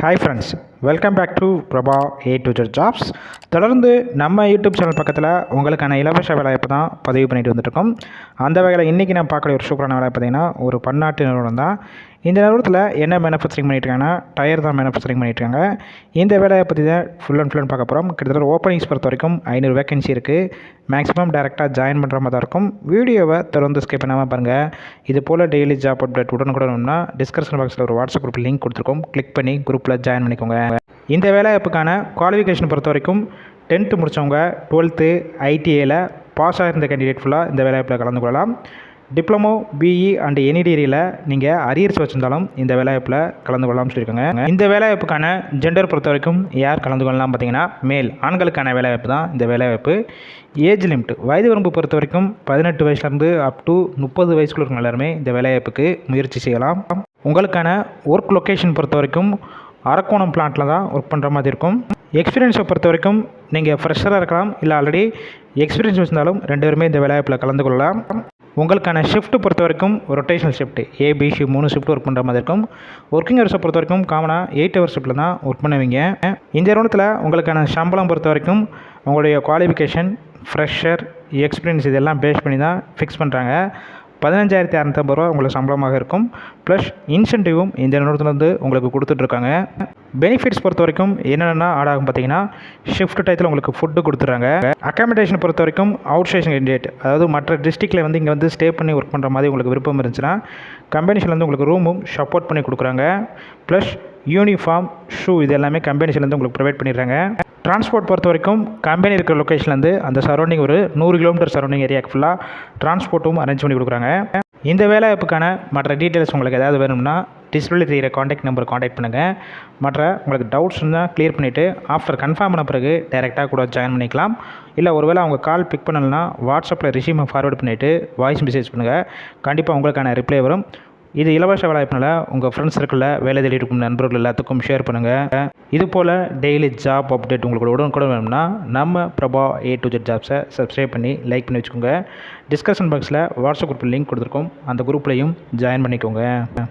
Hi friends welcome back to Prabha A to Z jobs தொடர்ந்து நம்ம YouTube channel பக்கத்தில் உங்களுக்கான இலவச வேலைவாய்ப்பு தான் பதிவு பண்ணிட்டு வந்துட்டுருக்கோம். அந்த வகையில் இன்றைக்கி நான் பார்க்கக்கூடிய ஒரு சூப்பரான வேலை பார்த்தீங்கன்னா ஒரு பன்னாட்டு நிறுவனம் தான். இந்த நிறுவனத்தில் என்ன மேனுஃபேக்சரிங் பண்ணிட்டுருக்காங்கன்னா டயர் தான் மேனுஃபேக்சரிங் பண்ணிட்டுருக்காங்க இந்த வேலையை பற்றி தான் ஃபுல் அண்ட் ஃபுல் அண்ட் பார்க்க போகிறோம் கிட்டத்தட்ட ஓப்பனிங்ஸ் பொறுத்த வரைக்கும் ஐநூறு வேகன்சி இருக்குது மேக்ஸிமம் டேரெக்டாக ஜாயின் பண்ணுற மாதிரி தான் இருக்கும். வீடியோவை தொடர்ந்து ஸ்கிப் பண்ணாமல் பாருங்கள் இது போல் டெய்லி ஜாப் அப்டேட் உடனுக்குடனும்னா டிஸ்கிரிப்ஷன் பாக்ஸில் ஒரு வாட்ஸ்அப் குரூப் லிங்க் கொடுத்துருக்கோம். கிளிக் பண்ணி குரூப்பில் ஜாயின் பண்ணிக்கோங்க. இந்த வேலைவாய்ப்புக்கான குவாலிஃபிகேஷன் பொறுத்த வரைக்கும் டென்த்து முடித்தவங்க டுவெல்த்து ஐடிஐயில் பாஸ் ஆகிருந்த கேண்டிடேட் ஃபுல்லாக இந்த வேலைவாய்ப்பில் கலந்து கொள்ளலாம். டிப்ளமோ பிஇ அண்ட் எனி டிகிரியில் நீங்கள் அரியர்ஸ் வச்சிருந்தாலும் இந்த வேலைவாய்ப்பில் கலந்து கொள்ளலாம்னு சொல்லியிருக்காங்க இந்த வேலைவாய்ப்புக்கான ஜெண்டர் பொறுத்த வரைக்கும் யார் கலந்து கொள்ளலாம் பார்த்தீங்கன்னா மேல் ஆண்களுக்கான வேலைவாய்ப்பு தான் இந்த வேலைவாய்ப்பு. ஏஜ் லிமிட் வயது வரம்பு பொறுத்த வரைக்கும் பதினெட்டு வயசுலேருந்து அப் டு முப்பது வயசுக்குள்ள இருக்கவங்க எல்லாருமே இந்த வேலைவாய்ப்புக்கு முயற்சி செய்யலாம். உங்களுக்கான ஒர்க் லொக்கேஷன் பொறுத்த வரைக்கும் அரக்கோணம் பிளான்ட்டில் தான் ஒர்க் பண்ணுற மாதிரி இருக்கும். எக்ஸ்பீரியன்ஸை பொறுத்த வரைக்கும் நீங்கள் ஃப்ரெஷராக இருக்கலாம் இல்லை ஆல்ரெடி எக்ஸ்பீரியன்ஸ் வச்சிருந்தாலும் ரெண்டு பேருமே இந்த வேலைவாய்ப்பில் கலந்து கொள்ளலாம். உங்களுக்கான ஷிஃப்ட் பொறுத்த வரைக்கும் ரொட்டேஷனல் ஷிஃப்ட் ஏபிசி மூணு ஷிஃப்ட் ஒர்க் பண்ணுற மாதிரி இருக்கும். ஒர்க்கிங் ஹவர்ஸை பொறுத்த வரைக்கும் காமனாக எயிட் ஹவர் ஷிஃப்ட்டில் தான் ஒர்க் பண்ணுவீங்க. இந்த நிறுவனத்தில் உங்களுக்கான சம்பளம் பொறுத்த வரைக்கும் உங்களுடைய குவாலிஃபிகேஷன் ஃப்ரெஷர் எக்ஸ்பீரியன்ஸ் இதெல்லாம் பேஸ் பண்ணி தான் ஃபிக்ஸ் பண்ணுறாங்க பதினஞ்சாயிரத்தி அறநூற்றம்பது ரூபா உங்களுக்கு சம்பளமாக இருக்கும். ப்ளஸ் இன்சென்டிவும் இந்த நிறுவனத்துலேருந்து உங்களுக்கு கொடுத்துட்ருக்காங்க. பெனிஃபிட்ஸ் பொறுத்த வரைக்கும் என்னென்னா ஆட் ஆகும் பார்த்தீங்கன்னா ஷிஃப்ட் டயத்தில் உங்களுக்கு ஃபுட்டு கொடுத்துட்றாங்க. அக்காமடேஷன் பொறுத்த வரைக்கும் அவுட் ஸ்டேஷன் கேண்டிடேட் அதாவது மற்ற டிஸ்ட்ரிக்டில் வந்து இங்கே வந்து ஸ்டே பண்ணி ஒர்க் பண்ணுற மாதிரி உங்களுக்கு விருப்பம் இருந்துச்சுன்னா கம்பெனிஸ்லேருந்து உங்களுக்கு ரூமும் சப்போர்ட் பண்ணி கொடுக்குறாங்க. ப்ளஸ் யூனிஃபார்ம் ஷூ இது எல்லாமே கம்பெனிஸ்லேருந்து உங்களுக்கு ப்ரொவைட் பண்ணிடுறாங்க. டிரான்ஸ்போர்ட் பொறுத்த வரைக்கும் கம்பெனி இருக்கிற லொக்கேஷன்லேருந்து அந்த சரௌண்டிங் ஒரு நூறு கிலோமீட்டர் சரௌண்டிங் ஏரியாவுக்கு ஃபுல்லாக டிரான்ஸ்போர்ட்டும் அரேஞ்ச் பண்ணி கொடுக்குறாங்க. இந்த வேலைவாய்ப்புக்கான மற்ற டீட்டெயில்ஸ் உங்களுக்கு ஏதாவது வேணும்னா டிஸ்பிளே தெரிகிற காண்டாக்ட் நம்பர் காண்டாக்ட் பண்ணுங்கள் மற்ற உங்களுக்கு டவுட்ஸ் இருந்தால் கிளியர் பண்ணிவிட்டு ஆஃப்டர் கன்ஃபார்ம் பண்ண பிறகு டேரெக்டாக கூட ஜாயின் பண்ணிக்கலாம். இல்லை ஒருவேளை அவங்க கால் பிக் பண்ணலைன்னா வாட்ஸ்அப்பில் ரிசீவ் ஃபார்வர்ட் பண்ணிவிட்டு வாய்ஸ் மெசேஜ் பண்ணுங்கள் கண்டிப்பாக உங்களுக்கான ரிப்ளை வரும். இது இலவச வேலைவாய்ப்புனால உங்கள் ஃப்ரெண்ட்ஸ் சர்க்கிளில் வேலை தேடி இருக்கும் நண்பர்கள் எல்லாத்துக்கும் ஷேர் பண்ணுங்கள் இது போல் டெய்லி ஜாப் அப்டேட் உங்களுக்கு உடனுக்குடன் வேணும்னா நம்ம பிரபா ஏ டு ஜெட் ஜாப்ஸை சப்ஸ்கிரைப் பண்ணி லைக் பண்ணி வச்சுக்கோங்க. டிஸ்கஷன் பாக்ஸில் வாட்ஸ்அப் குரூப்பில் லிங்க் கொடுத்துருக்கோம். அந்த குரூப்லையும் ஜாயின் பண்ணிக்கோங்க.